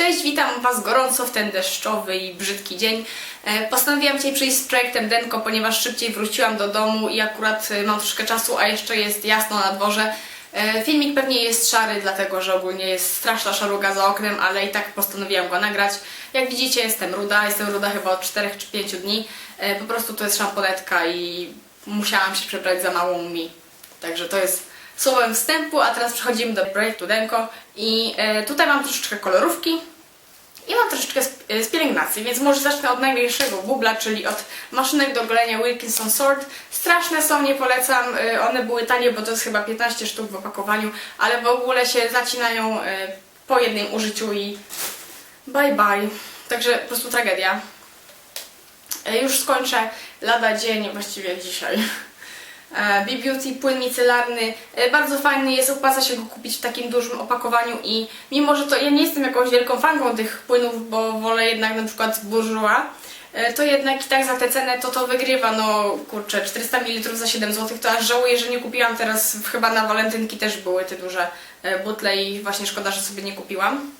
Cześć, witam Was gorąco w ten deszczowy i brzydki dzień. E, Postanowiłam dzisiaj przyjść z projektem Denko, ponieważ szybciej wróciłam do domu i akurat e, mam troszkę czasu, a jeszcze jest jasno na dworze. E, Filmik pewnie jest szary, dlatego że ogólnie jest straszna szaruga za oknem, ale i tak postanowiłam go nagrać. Jak widzicie, jestem ruda, jestem ruda chyba od 4 czy 5 dni. Po prostu to jest szamponetka i musiałam się przebrać za małą mi. Także to jest słowem wstępu, a teraz przechodzimy do projektu Denko i tutaj mam troszeczkę kolorówki i mam troszeczkę z pielęgnacji, więc może zacznę od najmniejszego bubla, czyli od maszynek do golenia Wilkinson Sword. Straszne są, nie polecam, e, one były tanie, bo to jest chyba 15 sztuk w opakowaniu, ale w ogóle się zacinają e, po jednym użyciu i bye bye. Także po prostu tragedia. Już skończę lada dzień, właściwie dzisiaj. E, B-Beauty płyn micelarny, e, bardzo fajny jest, opłaca się go kupić w takim dużym opakowaniu i mimo, że to ja nie jestem jakąś wielką fanką tych płynów, bo wolę jednak na przykład Bourjois, e, to jednak i tak za tę cenę to to wygrywa, no kurczę, 400 ml za 7 zł, to aż żałuję, że nie kupiłam teraz, chyba na walentynki też były te duże butle i właśnie szkoda, że sobie nie kupiłam.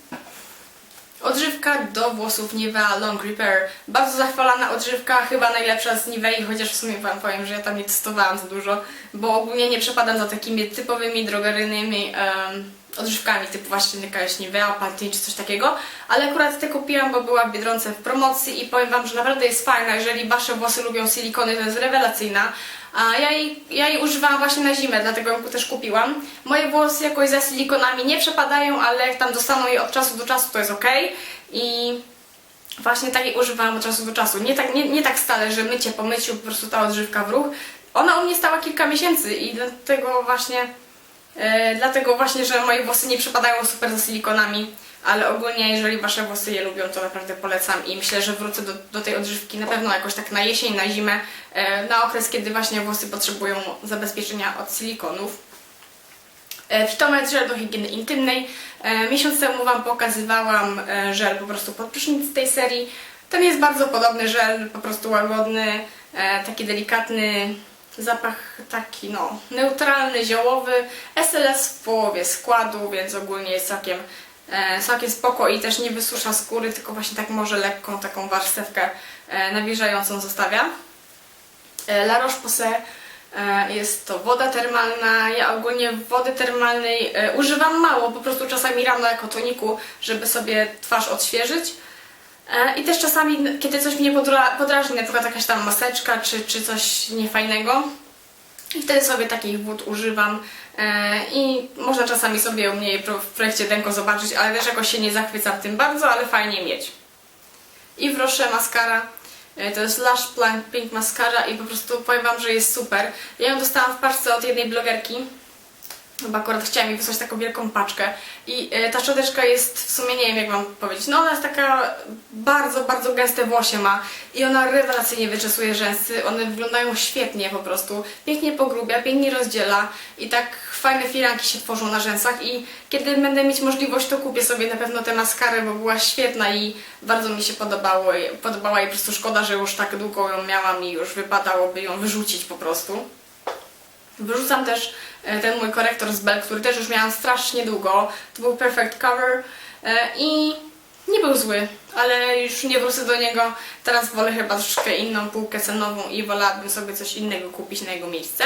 Odżywka do włosów Nivea Long Repair. Bardzo zachwalana odżywka, chyba najlepsza z Nivei, chociaż w sumie Wam powiem, że ja tam nie testowałam za dużo, bo ogólnie nie przepadam za takimi typowymi drogeryjnymi em, odżywkami, typu właśnie jakaś Nivea, Pantene czy coś takiego, ale akurat te kupiłam, bo była w Biedronce w promocji i powiem Wam, że naprawdę jest fajna, jeżeli Wasze włosy lubią silikony, to jest rewelacyjna. A ja jej, ja jej używałam właśnie na zimę, dlatego ją też kupiłam. Moje włosy jakoś za silikonami nie przepadają, ale jak tam dostaną je od czasu do czasu, to jest ok. I właśnie takiej używałam od czasu do czasu. Nie tak, nie, nie tak stale, że mycie po myciu, po prostu ta odżywka w ruch. Ona u mnie stała kilka miesięcy i dlatego właśnie, e, dlatego właśnie, że moje włosy nie przepadają super za silikonami. Ale ogólnie, jeżeli Wasze włosy je lubią, to naprawdę polecam i myślę, że wrócę do, do tej odżywki na pewno jakoś tak na jesień, na zimę, e, na okres, kiedy właśnie włosy potrzebują zabezpieczenia od silikonów. E, Fitometr żel do higieny intymnej. E, Miesiąc temu Wam pokazywałam e, żel po prostu pod prysznic z tej serii. Ten jest bardzo podobny żel, po prostu łagodny, e, taki delikatny zapach taki no neutralny, ziołowy. SLS w połowie składu, więc ogólnie jest całkiem, e, całkiem spoko i też nie wysusza skóry, tylko właśnie tak może lekką taką warstewkę e, nawilżającą zostawia. E, La Roche-Posay e, jest to woda termalna. Ja ogólnie wody termalnej e, używam mało, po prostu czasami rano jako toniku, żeby sobie twarz odświeżyć. E, I też czasami, kiedy coś mnie podra- podrażni, na przykład jakaś tam maseczka czy, czy coś niefajnego, i wtedy sobie takich wód używam e, i można czasami sobie u mnie w projekcie Denko zobaczyć, ale też jakoś się nie zachwycam tym bardzo, ale fajnie mieć. I w Roche Mascara. E, To jest Lush Plank Pink Mascara i po prostu powiem Wam, że jest super. Ja ją dostałam w paczce od jednej blogerki. Chyba akurat chciałam jej wysłać taką wielką paczkę. I e, ta szczoteczka jest w sumie, nie wiem jak Wam powiedzieć, no ona jest taka bardzo, bardzo gęste włosie ma. I ona rewelacyjnie wyczesuje rzęsy. One wyglądają świetnie po prostu. Pięknie pogrubia, pięknie rozdziela. I tak fajne firanki się tworzą na rzęsach. I kiedy będę mieć możliwość, to kupię sobie na pewno tę maskarę, bo była świetna i bardzo mi się podobało, podobała. I po prostu szkoda, że już tak długo ją miałam i już wypadałoby ją wyrzucić po prostu. Wyrzucam też e, ten mój korektor z Bell, który też już miałam strasznie długo. To był Perfect Cover e, i nie był zły, ale już nie wrócę do niego. Teraz wolę chyba troszkę inną półkę cenową i wolałabym sobie coś innego kupić na jego miejsce.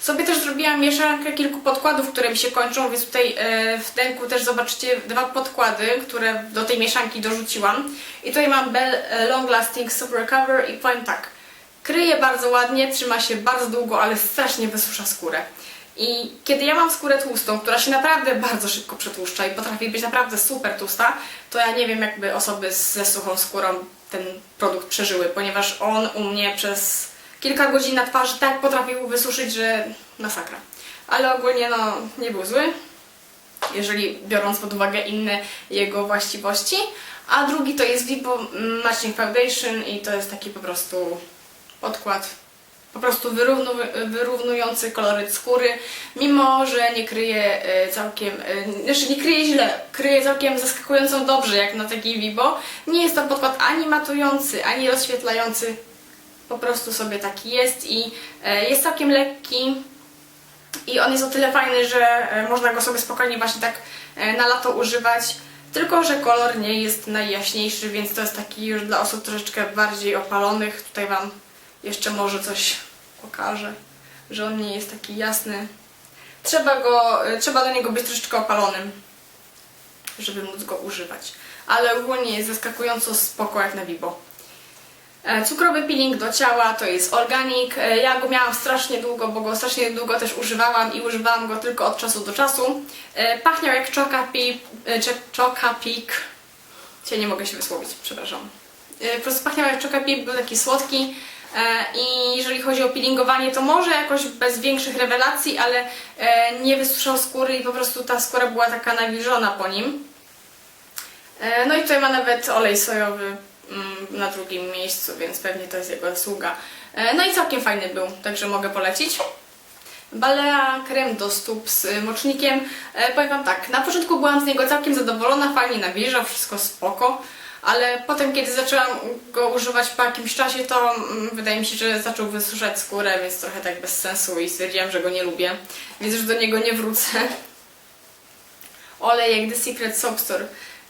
Sobie też zrobiłam mieszankę kilku podkładów, które mi się kończą, więc tutaj e, w denku też zobaczycie dwa podkłady, które do tej mieszanki dorzuciłam. I tutaj mam Bell Long Lasting Super Cover i powiem tak, kryje bardzo ładnie, trzyma się bardzo długo, ale strasznie wysusza skórę. I kiedy ja mam skórę tłustą, która się naprawdę bardzo szybko przetłuszcza i potrafi być naprawdę super tłusta, to ja nie wiem jakby osoby ze suchą skórą ten produkt przeżyły, ponieważ on u mnie przez kilka godzin na twarzy tak potrafił wysuszyć, że masakra. Ale ogólnie no nie był zły, jeżeli biorąc pod uwagę inne jego właściwości. A drugi to jest Vipo Matching Foundation i to jest taki po prostu podkład po prostu wyrównu, wyrównujący koloryt skóry, mimo że nie kryje e, całkiem, e, znaczy nie kryje źle, kryje całkiem zaskakująco dobrze jak na taki Vibo. Nie jest to podkład ani matujący, ani rozświetlający, po prostu sobie taki jest i e, jest całkiem lekki i on jest o tyle fajny, że można go sobie spokojnie właśnie tak na lato używać. Tylko, że kolor nie jest najjaśniejszy, więc to jest taki już dla osób troszeczkę bardziej opalonych. Tutaj Wam jeszcze może coś pokażę, że on nie jest taki jasny. Trzeba, go, trzeba do niego być troszeczkę opalonym, żeby móc go używać. Ale ogólnie jest zaskakująco spoko jak na Vibo. E, Cukrowy peeling do ciała to jest organik. E, Ja go miałam strasznie długo, bo go strasznie długo też używałam i używałam go tylko od czasu do czasu. E, Pachniał jak Chocapic. Cię nie mogę się wysłowić, przepraszam. Po prostu pachniał jak Chocapic, był taki słodki. E, I jeżeli chodzi o peelingowanie, to może jakoś bez większych rewelacji, ale e, nie wysuszał skóry i po prostu ta skóra była taka nawilżona po nim. E, No i tutaj ma nawet olej sojowy mm, na drugim miejscu, więc pewnie to jest jego zasługa. No i całkiem fajny był, także mogę polecić. Balea krem do stóp z y, mocznikiem. Powiem Wam tak, na początku byłam z niego całkiem zadowolona, fajnie nawilżał, wszystko spoko. Ale potem, kiedy zaczęłam go używać po jakimś czasie, to mm, wydaje mi się, że zaczął wysuszać skórę, więc trochę tak bez sensu i stwierdziłam, że go nie lubię, więc już do niego nie wrócę olejek The Secret Soap.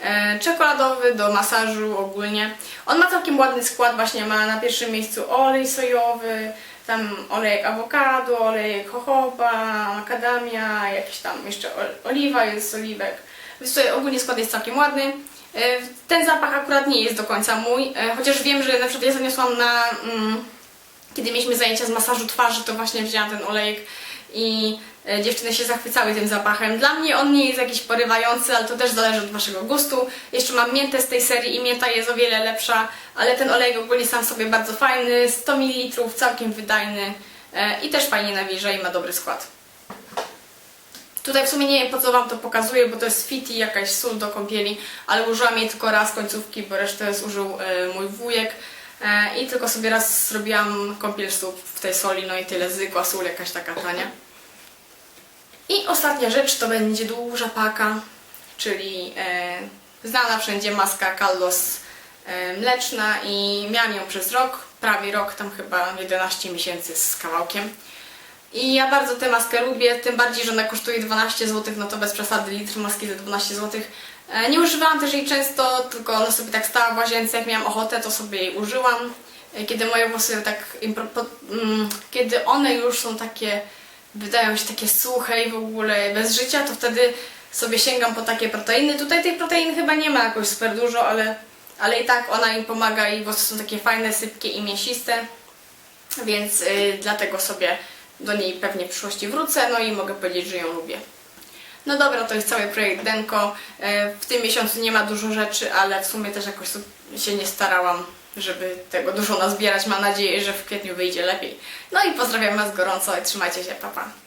E, czekoladowy do masażu ogólnie. On ma całkiem ładny skład, właśnie ma na pierwszym miejscu olej sojowy, tam olejek awokado, olejek jojoba, makadamia, jakiś tam jeszcze ol- oliwa jest oliwek. Więc tutaj ogólnie skład jest całkiem ładny. E, ten zapach akurat nie jest do końca mój, e, chociaż wiem, że na przykład ja zaniosłam na... Mm, kiedy mieliśmy zajęcia z masażu twarzy, to właśnie wzięłam ten olejek i e, dziewczyny się zachwycały tym zapachem. Dla mnie on nie jest jakiś porywający, ale to też zależy od Waszego gustu. Jeszcze mam miętę z tej serii i mięta jest o wiele lepsza, ale ten olejek ogólnie sam sobie bardzo fajny, 100 ml, całkiem wydajny i też fajnie nawilża i ma dobry skład. Tutaj w sumie nie wiem po co Wam to pokazuję, bo to jest fit i jakaś sól do kąpieli, ale użyłam jej tylko raz końcówki, bo resztę zużył e, mój wujek. E, I tylko sobie raz zrobiłam kąpiel stóp w tej soli, no i tyle, zwykła sól, jakaś taka tania. I ostatnia rzecz to będzie duża paka, czyli e, znana wszędzie maska Callos e, mleczna i miałam ją przez rok, prawie rok, tam chyba 11 miesięcy z kawałkiem. I ja bardzo tę maskę lubię, tym bardziej, że ona kosztuje 12 zł, no to bez przesady litr maski za 12 zł. E, Nie używałam też jej często, tylko ona sobie tak stała w łazience, jak miałam ochotę, to sobie jej użyłam. E, Kiedy moje włosy tak, mm, kiedy one już są takie, wydają się takie suche i w ogóle bez życia, to wtedy sobie sięgam po takie proteiny. Tutaj tych protein chyba nie ma jakoś super dużo, ale, ale i tak ona im pomaga i włosy są takie fajne, sypkie i mięsiste więc y, dlatego sobie do niej pewnie w przyszłości wrócę, no i mogę powiedzieć, że ją lubię. No dobra, to jest cały projekt Denko. E, W tym miesiącu nie ma dużo rzeczy, ale w sumie też jakoś się nie starałam, żeby tego dużo nazbierać. Mam nadzieję, że w kwietniu wyjdzie lepiej. No i pozdrawiam Was gorąco i trzymajcie się, papa. Pa.